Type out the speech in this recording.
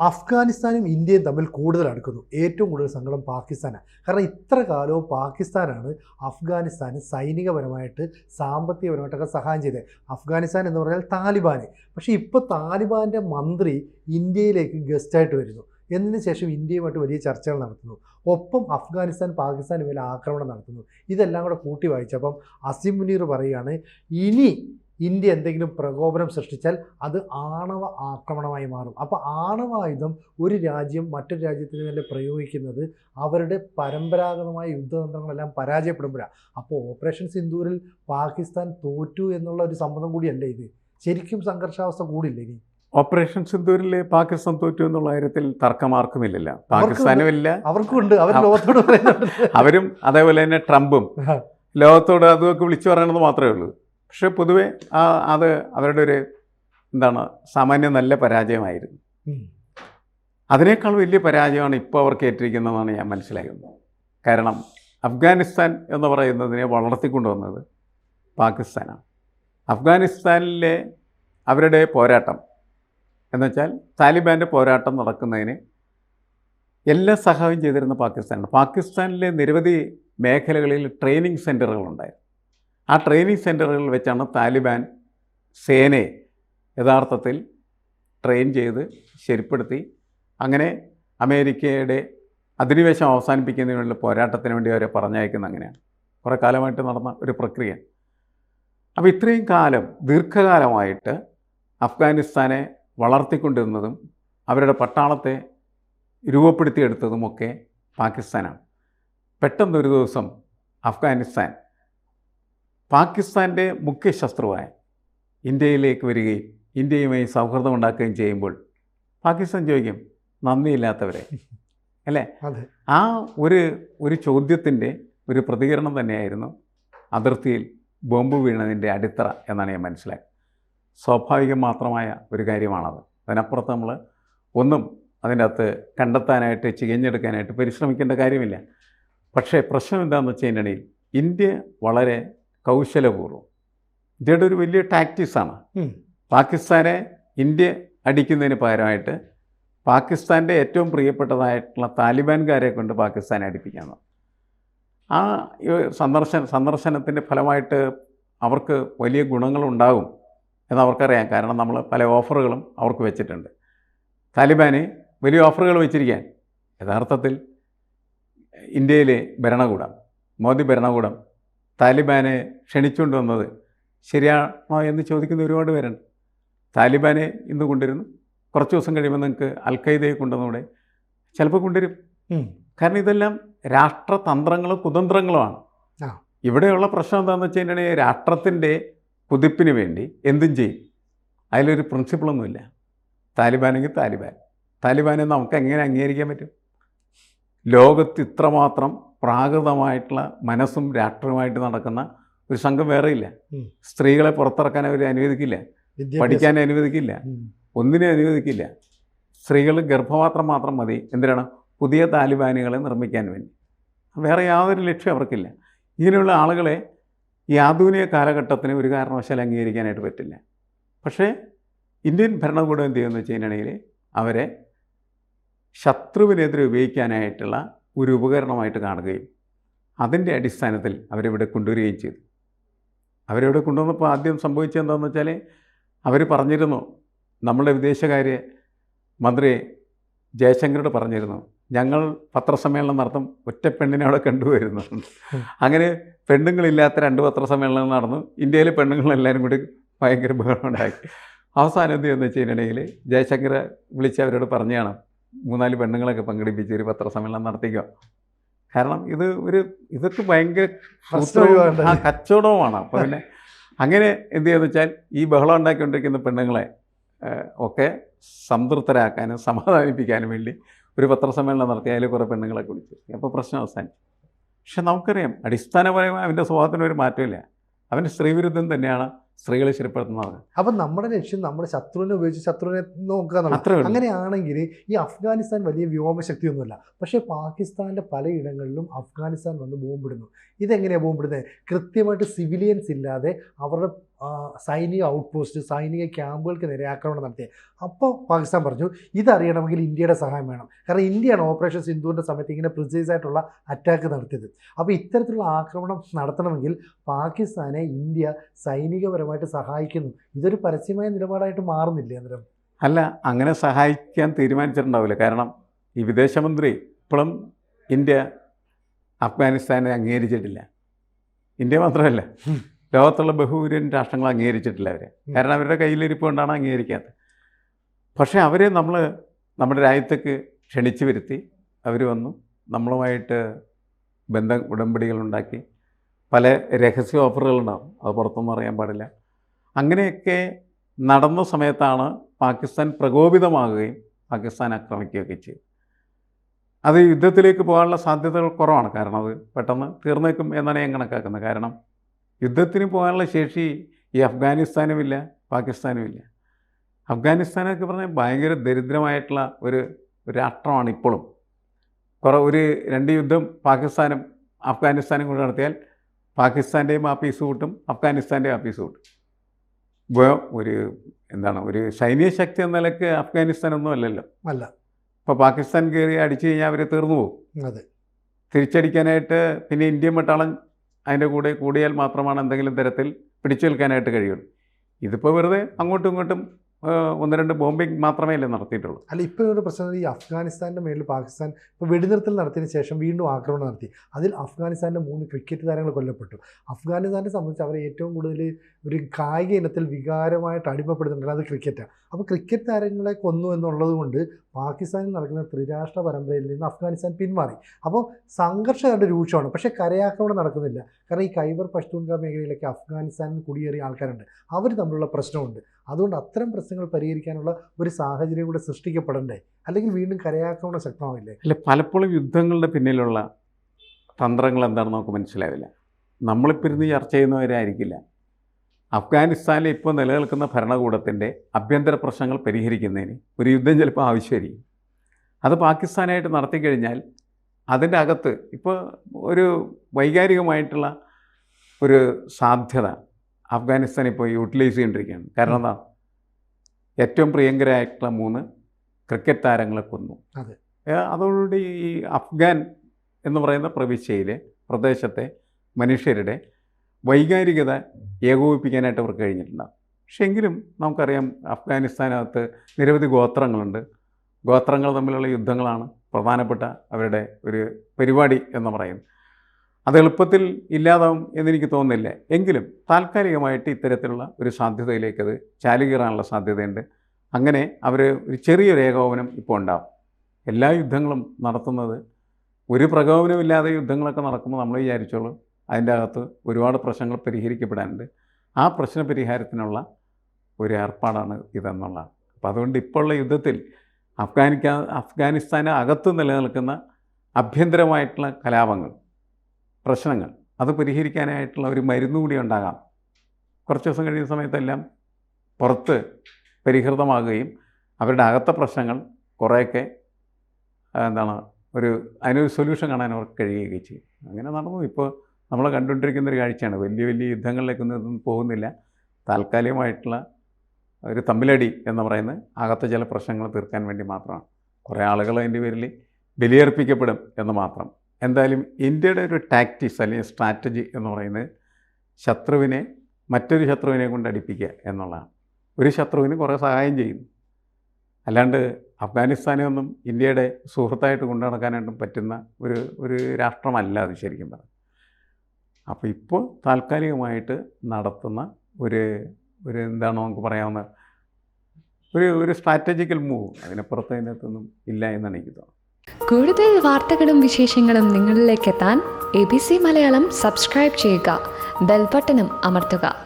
അഫ്ഗാനിസ്ഥാനും ഇന്ത്യയും തമ്മിൽ കൂടുതൽ അടുക്കുന്നു. ഏറ്റവും കൂടുതൽ സങ്കടം പാകിസ്ഥാനാണ്. കാരണം ഇത്ര കാലവും പാകിസ്ഥാനാണ് അഫ്ഗാനിസ്ഥാൻ സൈനികപരമായിട്ട് സാമ്പത്തികപരമായിട്ടൊക്കെ സഹായം ചെയ്തത്. അഫ്ഗാനിസ്ഥാൻ എന്ന് പറഞ്ഞാൽ താലിബാന്. പക്ഷേ ഇപ്പോൾ താലിബാന്റെ മന്ത്രി ഇന്ത്യയിലേക്ക് ഗസ്റ്റായിട്ട് വരുന്നു. എന്നതിന് ശേഷം ഇന്ത്യയുമായിട്ട് വലിയ ചർച്ചകൾ നടത്തുന്നു. ഒപ്പം അഫ്ഗാനിസ്ഥാൻ പാകിസ്ഥാന് മേലെ ആക്രമണം നടത്തുന്നു. ഇതെല്ലാം കൂടെ കൂട്ടി വായിച്ചപ്പം അസിം മുനീർ പറയുകയാണ് ഇനി ഇന്ത്യ എന്തെങ്കിലും പ്രകോപനം സൃഷ്ടിച്ചാൽ അത് ആണവ ആക്രമണമായി മാറും. അപ്പോൾ ആണവായുധം ഒരു രാജ്യം മറ്റൊരു രാജ്യത്തിന് മേലെ പ്രയോഗിക്കുന്നത് അവരുടെ പരമ്പരാഗതമായ യുദ്ധതന്ത്രങ്ങളെല്ലാം പരാജയപ്പെടുമ്പോഴാണ് അപ്പോൾ ഓപ്പറേഷൻ സിന്ദൂരിൽ പാകിസ്ഥാൻ തോറ്റു എന്നുള്ള ഒരു സംബന്ധം കൂടിയല്ലേ ഇത്? ശരിക്കും സംഘർഷാവസ്ഥ കൂടില്ല ഇനി? ഓപ്പറേഷൻ സിന്ദൂരിൽ പാകിസ്ഥാൻ തോറ്റു എന്നുള്ള കാര്യത്തിൽ തർക്കമാർക്കുമില്ലല്ല പാകിസ്ഥാനും ഇല്ല. അവർക്കും ഉണ്ട്. അവർ ലോകത്തോട് അവരും അതേപോലെ തന്നെ ട്രംപും ലോകത്തോട് അതൊക്കെ വിളിച്ചു പറയണത് മാത്രമേ ഉള്ളൂ. പക്ഷെ പൊതുവെ ആ അത് അവരുടെ ഒരു എന്താണ് സാമാന്യം നല്ല പരാജയമായിരുന്നു. അതിനേക്കാൾ വലിയ പരാജയമാണ് ഇപ്പോൾ അവർക്ക് ഏറ്റിരിക്കുന്നതെന്നാണ് ഞാൻ മനസ്സിലാക്കുന്നത്. കാരണം അഫ്ഗാനിസ്ഥാൻ എന്ന് പറയുന്നതിനെ വളർത്തിക്കൊണ്ടുവന്നത് പാകിസ്ഥാനാണ്. അഫ്ഗാനിസ്ഥാനിലെ അവരുടെ പോരാട്ടം എന്നുവെച്ചാൽ താലിബാന്റെ പോരാട്ടം നടക്കുന്നതിന് എല്ലാ സഹായം ചെയ്തിരുന്ന പാകിസ്ഥാനാണ്. പാകിസ്ഥാനിലെ നിരവധി മേഖലകളിൽ ട്രെയിനിങ് സെന്ററുകളുണ്ടായിരുന്നു ആ ട്രെയിനിങ് സെന്ററുകളിൽ വെച്ചാണ് താലിബാൻ സേനയെ യഥാർത്ഥത്തിൽ ട്രെയിൻ ചെയ്ത് ശരിപ്പെടുത്തി. അങ്ങനെ അമേരിക്കയുടെ അധിനിവേശം അവസാനിപ്പിക്കുന്നതിനുള്ള പോരാട്ടത്തിന് വേണ്ടി അവരെ പറഞ്ഞയക്കുന്ന അങ്ങനെയാണ്. കുറേ കാലമായിട്ട് നടന്ന ഒരു പ്രക്രിയ. അപ്പോൾ ഇത്രയും കാലം ദീർഘകാലമായിട്ട് അഫ്ഗാനിസ്ഥാനെ വളർത്തിക്കൊണ്ടിരുന്നതും അവരുടെ പട്ടാളത്തെ രൂപപ്പെടുത്തിയെടുത്തതുമൊക്കെ പാകിസ്ഥാനാണ്. പെട്ടെന്നൊരു ദിവസം അഫ്ഗാനിസ്ഥാൻ പാകിസ്ഥാന്റെ മുഖ്യ ശത്രുവായ ഇന്ത്യയിലേക്ക് വരികയും ഇന്ത്യയുമായി സൗഹൃദം ഉണ്ടാക്കുകയും ചെയ്യുമ്പോൾ പാകിസ്ഥാൻ ചോദിക്കും നന്ദിയില്ലാത്തവരെ? അല്ലേ? ആ ഒരു ഒരു ചോദ്യത്തിന്റെ ഒരു പ്രതികരണം തന്നെയായിരുന്നു അതിർത്തിയിൽ ബോംബ് വീണതിന്റെ അടിത്തറ എന്നാണ് ഞാൻ മനസ്സിലായത്. സ്വാഭാവികം മാത്രമായ ഒരു കാര്യമാണത്. അതിനപ്പുറത്ത് നമ്മൾ ഒന്നും അതിന്റെ അകത്ത് കണ്ടെത്താനായിട്ട് ചികഞ്ഞെടുക്കാനായിട്ട് പരിശ്രമിക്കേണ്ട കാര്യമില്ല. പക്ഷേ പ്രശ്നം എന്താണെന്ന് വെച്ച് കഴിഞ്ഞിട്ടുണ്ടെങ്കിൽ ഇന്ത്യ വളരെ കൗശലപൂർവം. ഇന്ത്യയുടെ ഒരു വലിയ ടാക്റ്റിക്സാണ്. പാകിസ്ഥാനെ ഇന്ത്യ അടിക്കുന്നതിന് പകരമായിട്ട് പാകിസ്ഥാന്റെ ഏറ്റവും പ്രിയപ്പെട്ടതായിട്ടുള്ള താലിബാൻകാരെ കൊണ്ട് പാകിസ്ഥാനെ അടിപ്പിക്കാമെന്ന് ആ സന്ദർശന സന്ദർശനത്തിന്റെ ഫലമായിട്ട് അവർക്ക് വലിയ ഗുണങ്ങളുണ്ടാകും എന്ന് അവർക്കറിയാം. കാരണം നമ്മൾ പല ഓഫറുകളും അവർക്ക് വെച്ചിട്ടുണ്ട്. താലിബാന് വലിയ ഓഫറുകൾ വെച്ചിരിക്കാൻ. യഥാർത്ഥത്തിൽ ഇന്ത്യയിലെ ഭരണകൂടം മോദി ഭരണകൂടം താലിബാനെ ക്ഷണിച്ചുകൊണ്ട് വന്നത് ശരിയാണോ എന്ന് ചോദിക്കുന്ന ഒരുപാട് പേരുണ്ട്. താലിബാനെ ഇന്ന് കൊണ്ടുവരുന്നു. കുറച്ച് ദിവസം കഴിയുമ്പോൾ നിങ്ങൾക്ക് അൽ ഖയ്ദയെ കൊണ്ടുവന്നൂടെ ചിലപ്പോൾ കൊണ്ടുവരും. കാരണം ഇതെല്ലാം രാഷ്ട്രതന്ത്രങ്ങളും കുതന്ത്രങ്ങളുമാണ്. ഇവിടെയുള്ള പ്രശ്നം എന്താണെന്ന് വെച്ച് കഴിഞ്ഞാൽ രാഷ്ട്രത്തിന്റെ കുതിപ്പിന് വേണ്ടി എന്തും ചെയ്യും. അതിലൊരു പ്രിൻസിപ്പിളൊന്നുമില്ല താലിബാനെങ്കിൽ താലിബാൻ. താലിബാനെ നമുക്ക് എങ്ങനെ അംഗീകരിക്കാൻ പറ്റും? ലോകത്ത് ഇത്രമാത്രം പ്രാകൃതമായിട്ടുള്ള മനസ്സും രാഷ്ട്രീയമായിട്ട് നടക്കുന്ന ഒരു സംഘം വേറെയില്ല. ഇല്ല സ്ത്രീകളെ പുറത്തിറക്കാൻ അവർ അനുവദിക്കില്ല. പഠിക്കാൻ അനുവദിക്കില്ല. ഒന്നിനെ ഒന്നിനും അനുവദിക്കില്ല. സ്ത്രീകൾ ഗർഭപാത്രം മാത്രം മതി. എന്തിനാണ്? പുതിയ താലിബാനുകളെ നിർമ്മിക്കാൻ വേണ്ടി. വേറെ യാതൊരു ലക്ഷ്യം അവർക്കില്ല. ഇങ്ങനെയുള്ള ആളുകളെ ഈ ആധുനിക കാലഘട്ടത്തിന് ഒരു കാരണവശാലും അംഗീകരിക്കാനായിട്ട് പറ്റില്ല. പക്ഷേ ഇന്ത്യൻ ഭരണകൂടം എന്ത് ചെയ്യുമെന്ന് വെച്ച് കഴിഞ്ഞാണെങ്കിൽ അവരെ ശത്രുവിനെതിരെ ഉപയോഗിക്കാനായിട്ടുള്ള ഒരു ഉപകരണമായിട്ട് കാണുകയും അതിന്റെ അടിസ്ഥാനത്തിൽ അവരിവിടെ കൊണ്ടുവരികയും ചെയ്തു. അവരിവിടെ കൊണ്ടുവന്നപ്പോൾ ആദ്യം സംഭവിച്ചത് എന്താണെന്ന് വെച്ചാൽ അവർ പറഞ്ഞിരുന്നു നമ്മുടെ വിദേശകാര്യ മന്ത്രി ജയശങ്കരോട് പറഞ്ഞിരുന്നു ഞങ്ങൾ പത്രസമ്മേളനം നടത്തും ഒറ്റ പെണ്ണിനെ അവിടെ കണ്ടുവരുന്നു അങ്ങനെ പെണ്ണുങ്ങളില്ലാത്ത രണ്ട് പത്രസമ്മേളനം നടന്നു. ഇന്ത്യയിലെ പെണ്ണുങ്ങളെല്ലാവരും കൂടി ഭയങ്കര ബഹളം ഉണ്ടാക്കി അവസാനം എന്ത് ചെയ്യുന്നതെന്ന് വെച്ച് കഴിഞ്ഞിട്ടുണ്ടെങ്കിൽ ജയശങ്കർ വിളിച്ച് അവരോട് പറഞ്ഞാണ് മൂന്നാൽ പെണ്ണുങ്ങളൊക്കെ പങ്കെടുപ്പിച്ച് ഒരു പത്രസമ്മേളനം നടത്തിക്കുക. കാരണം ഇത് ഒരു ഇതൊക്കെ ഭയങ്കര ആ കച്ചവടവുമാണ്. അപ്പോൾ പിന്നെ അങ്ങനെ എന്ത് ചെയ്യുക വെച്ചാൽ ഈ ബഹളം ഉണ്ടാക്കിക്കൊണ്ടിരിക്കുന്ന പെണ്ണുങ്ങളെ ഒക്കെ സംതൃപ്തരാക്കാനും സമാധാനിപ്പിക്കാനും വേണ്ടി ഒരു പത്രസമ്മേളനം നടത്തി അതിൽ കുറേ പെണ്ണുങ്ങളെ വിളിച്ചു അപ്പോൾ പ്രശ്നം അവസാനിച്ചു. പക്ഷെ നമുക്കറിയാം അടിസ്ഥാനപരമായി അവന്റെ സ്വഭാവത്തിന് ഒരു മാറ്റമില്ല. അവന്റെ സ്ത്രീവിരുദ്ധം തന്നെയാണ് സ്ത്രീകളെ ശരിപ്പെടുത്തുന്നത് അപ്പം നമ്മുടെ ലക്ഷ്യം നമ്മുടെ ശത്രുവിനെ ഉപയോഗിച്ച് ശത്രുവിനെ നോക്കുക അങ്ങനെയാണെങ്കിൽ ഈ അഫ്ഗാനിസ്ഥാൻ വലിയ വ്യോമശക്തിയൊന്നുമല്ല. പക്ഷേ പാകിസ്ഥാന്റെ പലയിടങ്ങളിലും അഫ്ഗാനിസ്ഥാൻ വന്ന് ബോംബിടുന്നു. ഇതെങ്ങനെയാണ് ബോംബിടുന്നത്? കൃത്യമായിട്ട് സിവിലിയൻസ് ഇല്ലാതെ അവരുടെ സൈനിക ഔട്ട് പോസ്റ്റ് സൈനിക ക്യാമ്പുകൾക്ക് നേരെ ആക്രമണം നടത്തിയത് അപ്പോൾ പാകിസ്ഥാൻ പറഞ്ഞു ഇതറിയണമെങ്കിൽ ഇന്ത്യയുടെ സഹായം വേണം. കാരണം ഇന്ത്യയാണ് ഓപ്പറേഷൻ സിന്ധുവിന്റെ സമയത്ത് ഇങ്ങനെ പ്രിസൈസ് ആയിട്ടുള്ള അറ്റാക്ക് നടത്തിയത്. അപ്പോൾ ഇത്തരത്തിലുള്ള ആക്രമണം നടത്തണമെങ്കിൽ പാകിസ്ഥാനെ ഇന്ത്യ സൈനികപരമായിട്ട് സഹായിക്കുന്നു. ഇതൊരു പരസ്യമായ നിലപാടായിട്ട് മാറുന്നില്ലേ അന്നേരം? അല്ല അങ്ങനെ സഹായിക്കാൻ തീരുമാനിച്ചിട്ടുണ്ടാവില്ല. കാരണം ഈ വിദേശമന്ത്രി ഇപ്പോഴും ഇന്ത്യ അഫ്ഗാനിസ്ഥാനെ അംഗീകരിച്ചിട്ടില്ല. ഇന്ത്യ മാത്രമല്ല. ലോകത്തുള്ള ബഹുഭൂരിപക്ഷം രാഷ്ട്രങ്ങൾ അംഗീകരിച്ചിട്ടില്ല അവരെ. കാരണം അവരുടെ കയ്യിലിരിപ്പ് കൊണ്ടാണ് അംഗീകരിക്കാത്തത്. പക്ഷേ അവരെ നമ്മൾ നമ്മുടെ രാജ്യത്തേക്ക് ക്ഷണിച്ചു വരുത്തി അവർ വന്നു. നമ്മളുമായിട്ട് ബന്ധ ഉടമ്പടികളുണ്ടാക്കി പല രഹസ്യ ഓഫറുകളുണ്ടാവും അത് പുറത്തൊന്നും അറിയാൻ പാടില്ല. അങ്ങനെയൊക്കെ നടന്ന സമയത്താണ് പാകിസ്ഥാൻ പ്രകോപിതമാകുകയും പാകിസ്ഥാൻ ആക്രമിക്കുകയൊക്കെ ചെയ്തു അത് യുദ്ധത്തിലേക്ക് പോകാനുള്ള സാധ്യതകൾ കുറവാണ്. കാരണം അത് പെട്ടെന്ന് തീർന്നേക്കും എന്നാണ് ഞാൻ കണക്കാക്കുന്നത്. കാരണം യുദ്ധത്തിന് പോകാനുള്ള ശേഷി ഈ അഫ്ഗാനിസ്ഥാനുമില്ല പാകിസ്ഥാനുമില്ല. അഫ്ഗാനിസ്ഥാനൊക്കെ പറഞ്ഞാൽ ഭയങ്കര ദരിദ്രമായിട്ടുള്ള ഒരു രാഷ്ട്രമാണ് ഇപ്പോഴും കുറേ ഒരു രണ്ട് യുദ്ധം പാകിസ്ഥാനും അഫ്ഗാനിസ്ഥാനും കൂടെ നടത്തിയാൽ പാകിസ്ഥാന്റെയും ആഫീസ് കൂട്ടും അഫ്ഗാനിസ്ഥാന്റെയും ആഫീസ് കൂട്ടും. ഇപ്പോൾ ഒരു എന്താണ് ഒരു സൈനിക ശക്തി എന്ന നിലയ്ക്ക് അഫ്ഗാനിസ്ഥാനൊന്നും അല്ലല്ലോ. അല്ല. ഇപ്പോൾ പാകിസ്ഥാൻ കയറി അടിച്ചു കഴിഞ്ഞാൽ അവർ തീർന്നു പോകും. അതെ. തിരിച്ചടിക്കാനായിട്ട് പിന്നെ ഇന്ത്യൻ പട്ടാളം അതിന്റെ കൂടെ കൂടിയാൽ മാത്രമാണ് എന്തെങ്കിലും തരത്തിൽ പിടിച്ചു നിൽക്കാനായിട്ട് കഴിയുള്ളൂ. ഇതിപ്പോൾ വെറുതെ അങ്ങോട്ടും ഇങ്ങോട്ടും ഒന്ന് രണ്ട് ബോംബിംഗ് മാത്രമേ അല്ലേ നടത്തിയിട്ടുള്ളൂ. അല്ല ഇപ്പോൾ ഒരു പ്രശ്നം ഈ അഫ്ഗാനിസ്ഥാന്റെ മേളിൽ പാകിസ്ഥാൻ ഇപ്പോൾ വെടിനിർത്തൽ നടത്തിയതിന് ശേഷം വീണ്ടും ആക്രമണം നടത്തി. അതിൽ അഫ്ഗാനിസ്ഥാന്റെ മൂന്ന് ക്രിക്കറ്റ് താരങ്ങൾ കൊല്ലപ്പെട്ടു. അഫ്ഗാനിസ്ഥാനെ സംബന്ധിച്ച് അവർ ഏറ്റവും കൂടുതൽ ഒരു കായിക ഇനത്തിൽ വികാരമായിട്ട് അടിമപ്പെടുന്നുണ്ട് അത് ക്രിക്കറ്റാണ്. അപ്പോൾ ക്രിക്കറ്റ് താരങ്ങളെ കൊന്നു എന്നുള്ളത് കൊണ്ട് പാകിസ്ഥാനിൽ നടക്കുന്ന ത്രിരാഷ്ട്ര പരമ്പരയിൽ നിന്ന് അഫ്ഗാനിസ്ഥാൻ പിന്മാറി. അപ്പോൾ സംഘർഷം കണ്ട് രൂക്ഷമാണ്. പക്ഷേ കരയാക്രമണം നടക്കുന്നില്ല. കാരണം ഈ കൈബർ പഷ്തൂൺക മേഖലയിലൊക്കെ അഫ്ഗാനിസ്ഥാനിൽ കുടിയേറിയ ആൾക്കാരുണ്ട്. അവർ തമ്മിലുള്ള പ്രശ്നമുണ്ട്. അതുകൊണ്ട് അത്തരം പ്രശ്നങ്ങൾ പരിഹരിക്കാനുള്ള ഒരു സാഹചര്യം കൂടെ സൃഷ്ടിക്കപ്പെടണ്ടേ? അല്ലെങ്കിൽ വീണ്ടും കരയാക്രമണം ശക്തമാവില്ലേ? അല്ല പലപ്പോഴും യുദ്ധങ്ങളുടെ പിന്നിലുള്ള തന്ത്രങ്ങൾ എന്താണെന്ന് നമുക്ക് മനസ്സിലാവില്ല. നമ്മളിപ്പോൾ ഇരുന്ന് ചർച്ച ചെയ്യുന്നവരായിരിക്കില്ല. അഫ്ഗാനിസ്ഥാനിൽ ഇപ്പോൾ നിലനിൽക്കുന്ന ഭരണകൂടത്തിന്റെ ആഭ്യന്തര പ്രശ്നങ്ങൾ പരിഹരിക്കുന്നതിന് ഒരു യുദ്ധം ചിലപ്പോൾ ആവശ്യമായിരിക്കും. അത് പാകിസ്ഥാനായിട്ട് നടത്തിക്കഴിഞ്ഞാൽ അതിന്റെ അകത്ത് ഇപ്പോൾ ഒരു വൈകാരികമായിട്ടുള്ള ഒരു സാധ്യത അഫ്ഗാനിസ്ഥാൻ ഇപ്പോൾ യൂട്ടിലൈസ് ചെയ്തുകൊണ്ടിരിക്കുകയാണ്. കാരണം എന്താ? ഏറ്റവും പ്രിയങ്കരായിട്ടുള്ള മൂന്ന് ക്രിക്കറ്റ് താരങ്ങളെ കൊന്നു. അതോടുകൂടി ഈ അഫ്ഗാൻ എന്ന് പറയുന്ന പ്രവിശ്യയിലെ പ്രദേശത്തെ മനുഷ്യരുടെ വൈകാരികത ഏകോപിപ്പിക്കാനായിട്ട് അവർക്ക് കഴിഞ്ഞിട്ടുണ്ടാകും പക്ഷെ എങ്കിലും നമുക്കറിയാം അഫ്ഗാനിസ്ഥാനകത്ത് നിരവധി ഗോത്രങ്ങളുണ്ട്. ഗോത്രങ്ങൾ തമ്മിലുള്ള യുദ്ധങ്ങളാണ് പ്രധാനപ്പെട്ട അവരുടെ ഒരു പരിപാടി എന്ന് പറയുന്നത്. അത് എളുപ്പത്തിൽ ഇല്ലാതാവും എന്നെനിക്ക് തോന്നുന്നില്ല. എങ്കിലും താൽക്കാലികമായിട്ട് ഇത്തരത്തിലുള്ള ഒരു സാധ്യതയിലേക്കത് ചാലുകീറാനുള്ള സാധ്യതയുണ്ട്. അങ്ങനെ അവർ ഒരു ചെറിയൊരു ഏകോപനം ഇപ്പോൾ ഉണ്ടാവും. എല്ലാ യുദ്ധങ്ങളും നടത്തുന്നത് ഒരു പ്രകോപനമില്ലാതെ യുദ്ധങ്ങളൊക്കെ നടക്കുമ്പോൾ നമ്മൾ വിചാരിച്ചോളൂ അതിന്റെ അകത്ത് ഒരുപാട് പ്രശ്നങ്ങൾ പരിഹരിക്കപ്പെടാനുണ്ട്. ആ പ്രശ്ന പരിഹാരത്തിനുള്ള ഒരു ഏർപ്പാടാണ് ഇതെന്നുള്ളതാണ്. അപ്പോൾ അതുകൊണ്ട് ഇപ്പോഴുള്ള യുദ്ധത്തിൽ അഫ്ഗാനിക്ക അഫ്ഗാനിസ്ഥാന് അകത്ത് നിലനിൽക്കുന്ന അഭ്യന്തരമായിട്ടുള്ള കലാപങ്ങൾ പ്രശ്നങ്ങൾ അത് പരിഹരിക്കാനായിട്ടുള്ള ഒരു മരുന്ന് കൂടി ഉണ്ടാകാം. കുറച്ച് ദിവസം കഴിയുന്ന സമയത്തെല്ലാം പുറത്ത് പരിഹൃതമാകുകയും അവരുടെ അകത്തെ പ്രശ്നങ്ങൾ കുറേയൊക്കെ എന്താണ് ഒരു അതിനൊരു സൊല്യൂഷൻ കാണാൻ അവർക്ക് കഴിയുകയൊക്കെ ചെയ്യും. അങ്ങനെ നടന്നു. ഇപ്പോൾ നമ്മൾ കണ്ടുകൊണ്ടിരിക്കുന്ന ഒരു കാഴ്ചയാണ്. വലിയ വലിയ യുദ്ധങ്ങളിലേക്കൊന്നും പോകുന്നില്ല. താൽക്കാലികമായിട്ടുള്ള ഒരു തമ്മിലടി എന്ന് പറയുന്നത് അകത്തെ ചില പ്രശ്നങ്ങൾ തീർക്കാൻ വേണ്ടി മാത്രമാണ്. കുറേ ആളുകൾ അതിന്റെ പേരിൽ ബലിയർപ്പിക്കപ്പെടും എന്ന് മാത്രം. എന്തായാലും ഇന്ത്യയുടെ ഒരു ടാക്റ്റിക്സ് അല്ലെങ്കിൽ സ്ട്രാറ്റജി എന്ന് പറയുന്നത് ശത്രുവിനെ മറ്റൊരു ശത്രുവിനെ കൊണ്ട് അടിപ്പിക്കുക എന്നുള്ളതാണ്. ഒരു ശത്രുവിന് കുറേ സഹായം ചെയ്യും. അല്ലാണ്ട് അഫ്ഗാനിസ്ഥാനെ ഒന്നും ഇന്ത്യയുടെ സുഹൃത്തായിട്ട് കൊണ്ടു നടക്കാനായിട്ടും പറ്റുന്ന ഒരു ഒരു രാഷ്ട്രമല്ല അത് ശരിക്കും പറഞ്ഞു അപ്പോൾ ഇപ്പോൾ താൽക്കാലികമായിട്ട് നടത്തുന്ന ഒരു ഒരു എന്താണോ നമുക്ക് പറയാവുന്ന ഒരു ഒരു സ്ട്രാറ്റജിക്കൽ മൂവ് അതിനപ്പുറത്ത് അതിനകത്തൊന്നും ഇല്ല എന്നാണ് എനിക്ക് തോന്നുന്നത്. കൂടുതൽ വാർത്തകളും വിശേഷങ്ങളും നിങ്ങളിലേക്ക് എത്താൻ A B C Malayalam subscribe ചെയ്യുക. ബെൽബട്ടനും അമർത്തുക.